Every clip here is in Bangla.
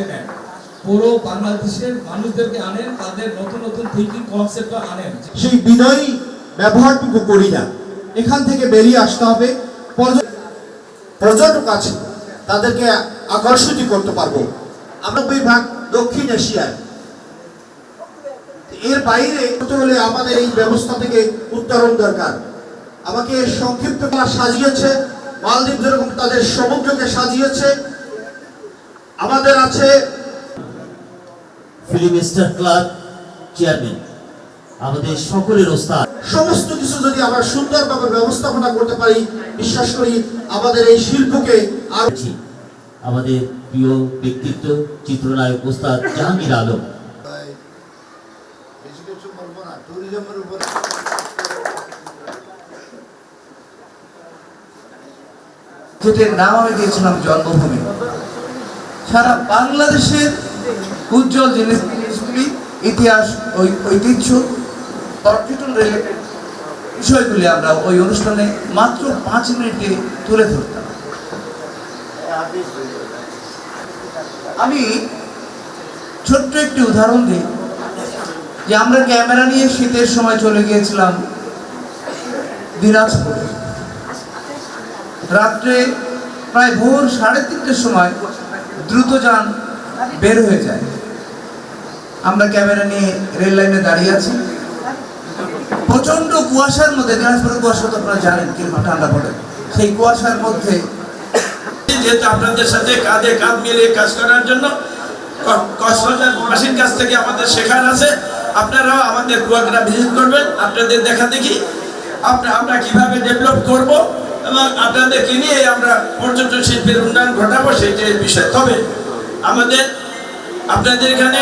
সাথে নেন পুরো বাংলাদেশের মানুষদেরকে আনেন, তাদের নতুন নতুন থিঙ্কিং কনসেপ্ট আনেন। সেই বিনয়ী ব্যবহারটুকু করি না। এখান থেকে বেরিয়ে আসতে হবে। পর্যটক আছে, তাদেরকে আকর্ষিত করতে পারব। আমরা বিভাগ দক্ষিণ এশিয়ায়। এর বাইরে হলে আমাদের এই ব্যবস্থা থেকে উত্তরণ দরকার। আমাকে সংক্ষিপ্ত সাজিয়েছে, মালদ্বীপ যেরকম তাদের সমুদ্রকে সাজিয়েছে আমাদের আছে ফিল্ম ক্লাব চেয়ারম্যান। আমাদের সকলের ওস্তাদ। সমস্ত কিছু যদি আমরা সুন্দরভাবে ব্যবস্থাপনা করতে পারি, বিশ্বাস করি আমাদের এই শিল্পকে আর আমাদের প্রিয় ব্যক্তিত্ব, চিত্রনায়ক ওস্তাদ জাহাঙ্গীর আলম। নাম আমি দিয়েছিলাম জন্মভূমি। সারা বাংলাদেশের উজ্জ্বল জিনিস জিনিসগুলি, ইতিহাস ঐতিহ্য, পর্যটন রিলেটেড বিষয়গুলি আমরা ওই অনুষ্ঠানে মাত্র পাঁচ মিনিটে তুলে ধরতাম। আমি ছোট্ট একটি উদাহরণ দিই যে আমরা ক্যামেরা নিয়ে শীতের সময় চলে গিয়েছিলাম দিনাজপুরে। রাত্রে প্রায় ভোর সাড়ে তিনটের সময় দ্রুত যান, বের হয়ে যায়। আমরা ক্যামেরা নিয়ে রেল লাইনে দাঁড়িয়ে আছি। প্রচণ্ড কুয়াশার মধ্যে, দিনাজপুরের কুয়াশা তো আপনারা জানেন কীরকম ঠান্ডা পড়ে। সেই কুয়াশার মধ্যে যেহেতু আপনাদের সাথে কাঁধে কাঁধ মিলিয়ে কাজ করার জন্য ক- কক্সবাজারবাসীর কাছ থেকে আমাদের শেখার আছে, আপনারাও আমাদের কুয়াকাটা ভিজিট করবেন, আপনাদের দেখা দেখি আমরা কীভাবে ডেভেলপ করব এবং আপনাদেরকে নিয়ে আমরা পর্যটন শিল্পের উন্নয়ন ঘটাবো সেইটাই বিষয়। তবে আমাদের, আপনাদের এখানে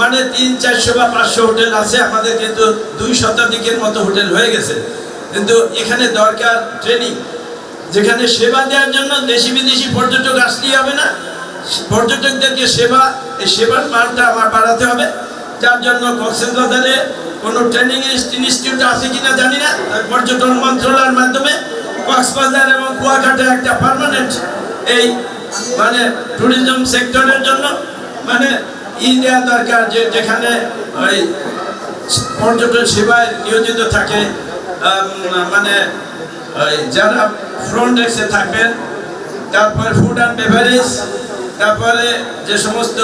মানে তিন, চারশো বা পাঁচশো হোটেল আছে, আমাদের কিন্তু দুই শতাধিকের মতো হোটেল হয়ে গেছে। কিন্তু এখানে দরকার ট্রেনিং, যেখানে সেবা দেওয়ার জন্য দেশি বিদেশি পর্যটক আসলেই হবে না। পর্যটকদেরকে সেবা, এই সেবার মানটা আমার বাড়াতে হবে। যার জন্য কক্সবাজারে কোনো ট্রেনিং ইনস্টিটিউট আছে কিনা জানি না পর্যটন মন্ত্রণালয়ের মাধ্যমে কক্সবাজার এবং কুয়াকাটা একটা পার্মানেন্ট এই মানে ট্যুরিজম সেক্টরের জন্য মানে ই দেওয়া দরকার যে যেখানে ওই পর্যটন সেবায় নিয়োজিত থাকে মানে যারা ফ্রন্ট ডেস্কে থাকবেন, তারপরে ফুড অ্যান্ড বেভারেজ তারপরে যে সমস্ত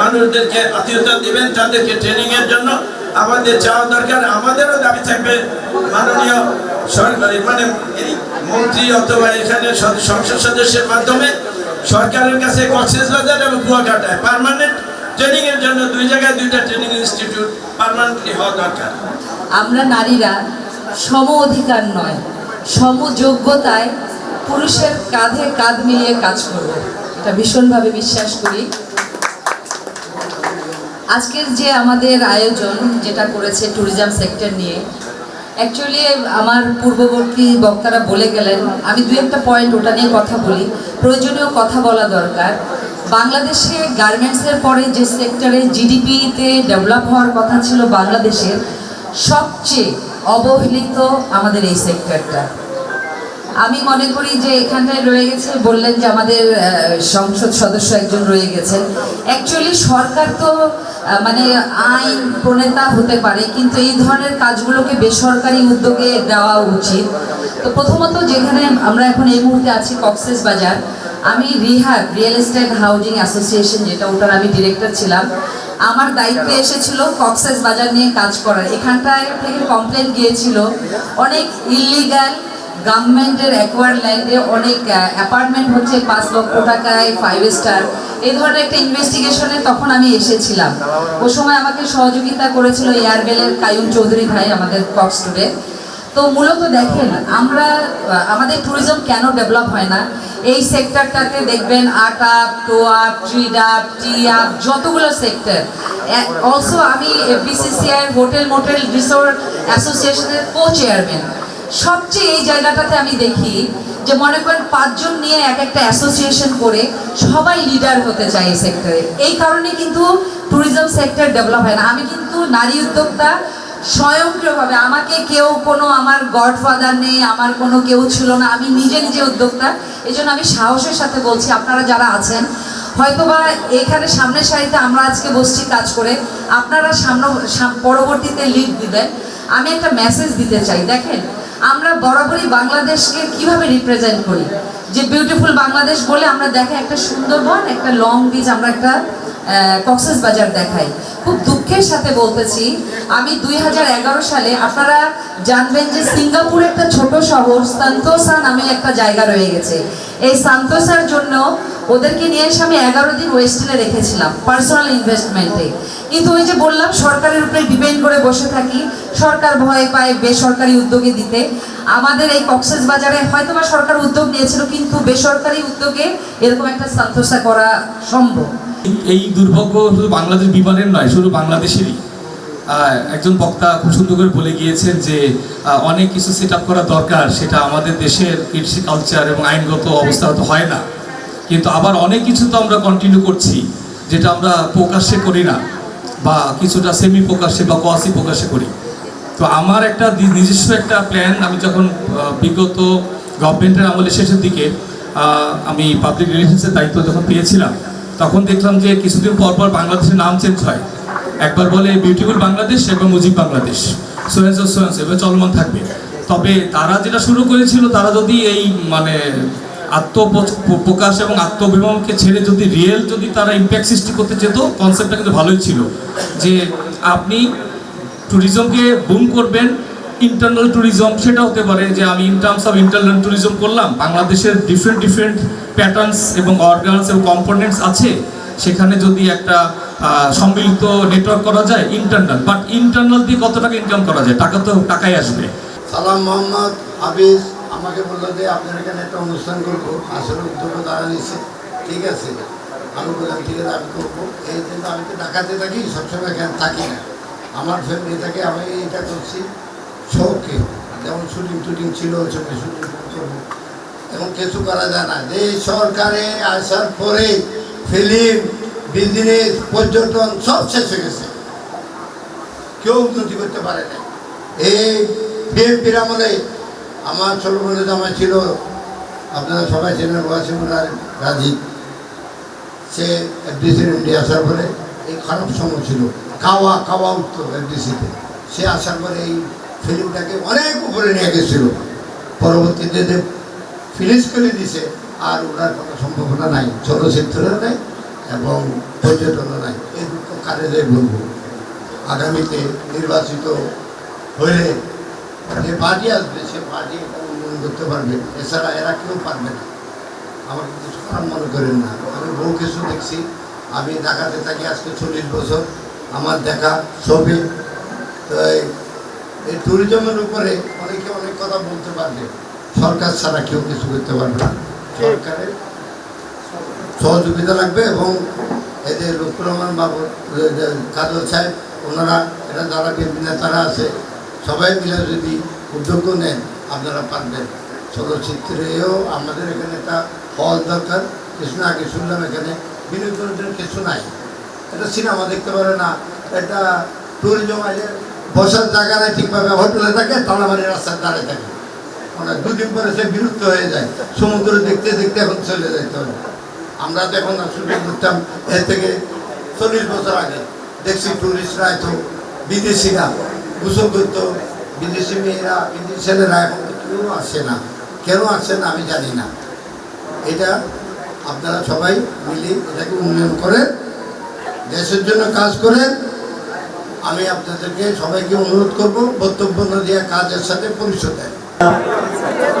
মানুষদেরকে আত্মীয়তা দিবেন, তাদেরকে ট্রেনিংয়ের জন্য আমাদের যাওয়া দরকার, আমাদেরও দাবি থাকবে, মাননীয় সরকারি মানে মন্ত্রী অথবা এখানে সংসদ সদস্যের মাধ্যমে সরকারের কাছে কক্সবাজার এবং কুয়াকাটায় পার্মানেন্ট ট্রেনিংয়ের জন্য দুই জায়গায় দুইটা ট্রেনিং ইনস্টিটিউট পার্মানেন্টলি হওয়া দরকার। আমরা নারীরা সম অধিকার নয় সমযোগ্যতায় পুরুষের কাঁধে কাঁধ মিলিয়ে কাজ করব। এটা ভীষণভাবে বিশ্বাস করি। আজকের যে আমাদের আয়োজন যেটা করেছে ট্যুরিজম সেক্টর নিয়ে অ্যাকচুয়ালি আমার পূর্ববর্তী বক্তারা বলে গেলেন, আমি দু একটা পয়েন্ট ওটা নিয়ে কথা বলি। প্রয়োজনীয় কথা বলা দরকার। বাংলাদেশে গার্মেন্টসের পরে যে সেক্টরে জিডিপিতে ডেভেলপ হওয়ার কথা ছিল বাংলাদেশের সবচেয়ে অবহেলিত আমাদের এই সেক্টরটা আমি মনে করি যে এখানটায় রয়ে গেছে বললেন যে আমাদের সংসদ সদস্য একজন রয়ে গেছেন। অ্যাকচুয়ালি সরকার তো মানে আইন প্রণেতা হতে পারে কিন্তু এই ধরনের কাজগুলোকে বেসরকারি উদ্যোগে দেওয়া উচিত। তো প্রথমত যেখানে আমরা এখন এই মুহূর্তে আছি কক্সেস বাজার আমি REHAB real estate housing association যেটা ওটার আমি ডিরেক্টর ছিলাম। আমার দায়িত্বে এসেছিল কক্সেস বাজার নিয়ে কাজ করার। এখানটায় থেকে কমপ্লেন গিয়েছিল অনেক ইলিগাল গভর্নমেন্টের অ্যাকোয়ার ল্যান্ডে অনেক অ্যাপার্টমেন্ট হচ্ছে পাঁচ লক্ষ টাকায় ফাইভ স্টার এই ধরনের একটা ইনভেস্টিগেশনে তখন আমি এসেছিলাম। ও সময় আমাকে সহযোগিতা করেছিল এয়ারবেলের কায়ুম চৌধুরী ভাই, আমাদের কক্স টুডে তো মূলত দেখেন, আমরা আমাদের ট্যুরিজম কেন ডেভেলপ হয় না? এই সেক্টরটাতে দেখবেন, আট আপ টো আপ ট্রিড আপ টি আপ যতগুলো সেক্টর অলসো আমি বিসিসিআই হোটেল মোটেল রিসোর্ট অ্যাসোসিয়েশনের কো চেয়ারম্যান সবচেয়ে এই জায়গাটাতে আমি দেখি যে মনে করেন পাঁচজন নিয়ে এক একটা অ্যাসোসিয়েশন করে সবাই লিডার হতে চায় এই সেক্টরে এই কারণে কিন্তু ট্যুরিজম সেক্টর ডেভেলপ হয় না। আমি কিন্তু নারী উদ্যোক্তা স্বয়ংক্রিয়ভাবে, আমাকে কেউ কোনো আমার গডফাদার নেই, আমার কোনো কেউ ছিল না, আমি নিজে নিজে উদ্যোক্তা। এই জন্য আমি সাহসের সাথে বলছি, আপনারা যারা আছেন, হয়তোবা এখানে সামনের সারিতে আমরা আজকে বসছি কাজ করে, আপনারা সামনে, সাম- পরবর্তীতে লিড দিবেন। আমি একটা মেসেজ দিতে চাই, দেখেন আমরা বরাবরই বাংলাদেশকে কীভাবে রিপ্রেজেন্ট করি? যে বিউটিফুল বাংলাদেশ বলে আমরা দেখে একটা সুন্দরবন, একটা লং বিচ আমরা একটা কক্সেস বাজার দেখাই। খুব দুঃখের সাথে বলতেছি, আমি দুই হাজার এগারো সালে, আপনারা জানবেন যে সিঙ্গাপুর একটা ছোট শহর, সান্তোসা নামে একটা জায়গা রয়ে গেছে। এই সান্তোসার জন্য ওদেরকে নিয়ে এসে আমি এগারো দিন ওয়েস্টার্নে রেখেছিলাম পার্সোনাল ইনভেস্টমেন্টে কিন্তু ওই যে বললাম, সরকারের উপরে ডিপেন্ড করে বসে থাকি, সরকার ভয় পায়, বেসরকারি উদ্যোগে দিতে। আমাদের এই কক্সেস বাজারে হয়তো বা সরকার উদ্যোগ নিয়েছিল, কিন্তু বেসরকারি উদ্যোগে এরকম একটা সান্তোসা করা সম্ভব। এই দুর্ভাগ্য শুধু বাংলাদেশ বিমানের নয়, শুধু বাংলাদেশেরই। একজন বক্তা খুব সুন্দর করে বলে গিয়েছেন যে অনেক কিছু সেট করা দরকার, সেটা আমাদের দেশের কৃষি কালচার এবং আইনগত অবস্থা হয়তো হয় না। কিন্তু আবার অনেক কিছু তো আমরা কন্টিনিউ করছি, যেটা আমরা প্রকাশ্যে করি না, বা কিছুটা সেমি প্রকাশ্যে বা কোয়াসি প্রকাশ্যে করি। তো আমার একটা নিজস্ব একটা প্ল্যান আমি যখন বিগত গভর্নমেন্টের আমলের শেষের দিকে আমি পাবলিক রিলেশনসের দায়িত্ব যখন পেয়েছিলাম, তখন দেখলাম যে কিছুদিন পর পর বাংলাদেশের নাম চেঞ্জ হয়। একবার বলে বিউটিফুল বাংলাদেশ, একবার মুজিব বাংলাদেশ। সোয়েন্স সোয়েন্স এবার চলমান থাকবে। তবে তারা যেটা শুরু করেছিল, তারা যদি এই মানে আত্মপ্রকাশ এবং আত্মবিমকে ছেড়ে যদি রিয়েল যদি তারা ইম্প্যাক্ট সৃষ্টি করতে চেত কনসেপ্টটা কিন্তু ভালোই ছিল। যে আপনি ট্যুরিজমকে বুম করবেন ইন্টারনাল ট্যুরিজম সেটা হতে পারে যে আমি in terms of internal tourism করলাম, বাংলাদেশের ডিফারেন্ট ডিফারেন্ট প্যাটার্নস এবং অর্গানস এবং কম্পোনেন্টস আছে, সেখানে যদি একটা সম্মিলিত নেটওয়ার্ক করা যায় ইন্টারনাল বাট ইন্টারনাল দিয়ে কত টাকা ইনকাম করা যায়? টাকা তো, টাকাই আসবে। সালাম মোহাম্মদ, হাফিজ। আমাকে বলল যে, আপনার এখানে একটা অনুষ্ঠান করব, আসলে উদ্যোগ তারা নিচ্ছে। ঠিক আছে। আমি বললাম, ঠিক আছে, আমি করব। এই জন্য আমি তো ঢাকাতে থাকি, সবসময় এখানে থাকি না। আমার ফ্যামিলি থেকে আমি এটা করছি শৌকে যেমন শুটিং টুটিং ছিল সময় শুটিং করব। এখন কিছু করা যায় না। যে সরকারে আসার পরে ফিল্ম বিজনেস পর্যটন সব শেষ হয়ে গেছে। কেউ উন্নতি করতে পারে না এই বিএনপির আমলে আমার ছোটবেলা জামাই ছিল, আপনারা সবাই চেনেন ওয়াসিমুল্লাহ রাজীব সে এফডিসির ইন্ডিয়া আসার পরে এই খারাপ সময় ছিল। খাওয়া খাওয়া উঠতো এফডিসিতে সে আসার পরে এই ফিল্মটাকে অনেক উপরে নিয়ে গেছিল। পরবর্তীতে যে ফিনিশ করে দিছে, আর ওনার কোনো সম্ভাবনা নাই চলচ্চিত্রেও নাই এবং পর্যটনও নাই। এই দুটো কাজে বলব, আগামীতে নির্বাচিত হলে যে পার্টি আসবে, সে এটা উন্নয়ন করতে পারবে। এছাড়া এরা কেউ পারবে না। আমার কিছু খারাপ মনে করেন না। আমি বহু কিছু দেখছি। আমি ঢাকাতে থাকি আজকে চল্লিশ বছর। আমার দেখা, ছবি। তো এই- ট্যুরিজমের উপরে অনেকে অনেক কথা বলতে পারবে। সরকার ছাড়া কেউ কিছু করতে পারবে না। সরকারের সহযোগিতা লাগবে এবং এই যে রহমান বাবু কাজল সাহেব, ওনারা এটা যারা নেতারা আছে সবাই মিলে যদি উদ্যোগ নেন, আপনারা পারবেন। চলচ্চিত্রেও আমাদের এখানে একটা হল দরকার। কিছু না আগে শুনলাম এখানে বিনোদনের কিছু নাই। এটা সিনেমা দেখতে পারে না। এটা ট্যুরিজম আছে বসার জায়গা নেই ঠিকভাবে হোটেলে থাকে তালামারি রাস্তার ধারে থাকে। মানে দুদিন পরে সে বিরক্ত হয়ে যায়। সমুদ্র দেখতে দেখতে এখন চলে যাইতে হবে আমরা তো এখন শুরু করতাম এর থেকে চল্লিশ বছর আগে। দেখছি টুরিস্টরা এত বিদেশিরা। গোসল করতো বিদেশি মেয়েরা, বিদেশি ছেলেরা এখন কেউ আসে না। কেন আসে না আমি জানি না। এটা আপনারা সবাই মিলে এটাকে উন্নয়ন করেন, দেশের জন্য কাজ করেন। আমি আপনাদেরকে সবাইকে অনুরোধ করব, বক্তব্য না দেওয়া কাজের সাথে পরিচয় দেয়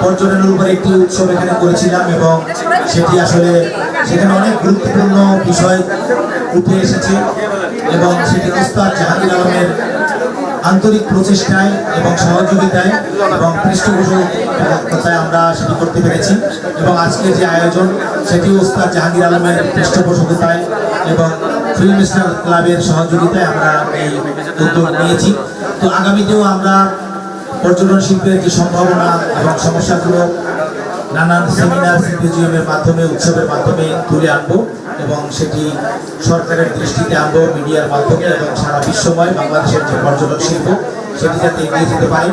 পর্যটনের উপর একটি উৎসব এখানে করেছিলাম এবং সেটি আসলে সেখানে অনেক গুরুত্বপূর্ণ বিষয় উঠে এসেছে এবং সেটি উস্তাদ জাহাঙ্গীর আলমের আন্তরিক প্রচেষ্টায় এবং সহযোগিতায় এবং পৃষ্ঠপোষকতায় আমরা সেটি করতে পেরেছি। এবং আজকের যে আয়োজন, সেটি উস্তাদ জাহাঙ্গীর আলমের পৃষ্ঠপোষকতায় এবং ফিল্ম স্টার ক্লাবের সহযোগিতায় আমরা এই উদ্যোগ নিয়েছি। তো আগামীতেও আমরা পর্যটন শিল্পের যে সম্ভাবনা এবং সমস্যাগুলো নানান সেমিনার, সিম্পোজিয়ামের মাধ্যমে, উৎসবের মাধ্যমে তুলে আনব। এবং সেটি সরকারের দৃষ্টিতে আনব মিডিয়ার মাধ্যমে এবং সারা বিশ্বময় বাংলাদেশের যে পর্যটন শিল্প, সেটি যাতে এগিয়ে যেতে পারে।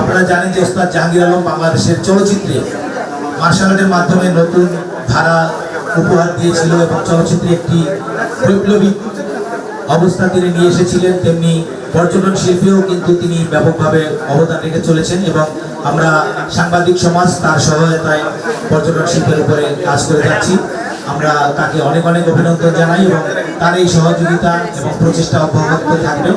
আপনারা জানেন যে ওস্তাদ জাহাঙ্গীর আলম বাংলাদেশের চলচ্চিত্রে মার্শাল আর্টের মাধ্যমে নতুন ধারা উপহার দিয়েছিল এবং চলচ্চিত্রে একটি বৈপ্লবিক অবস্থা তিনি নিয়ে এসেছিলেন। তেমনি পর্যটন শিল্পেও কিন্তু তিনি ব্যাপকভাবে অবদান রেখে চলেছেন এবং আমরা সাংবাদিক সমাজ তার সহায়তায় পর্যটন শিল্পের উপরে কাজ করে যাচ্ছি। আমরা তাকে অনেক অনেক অভিনন্দন জানাই এবং তার এই সহযোগিতা এবং প্রচেষ্টা অব্যাহত থাকবে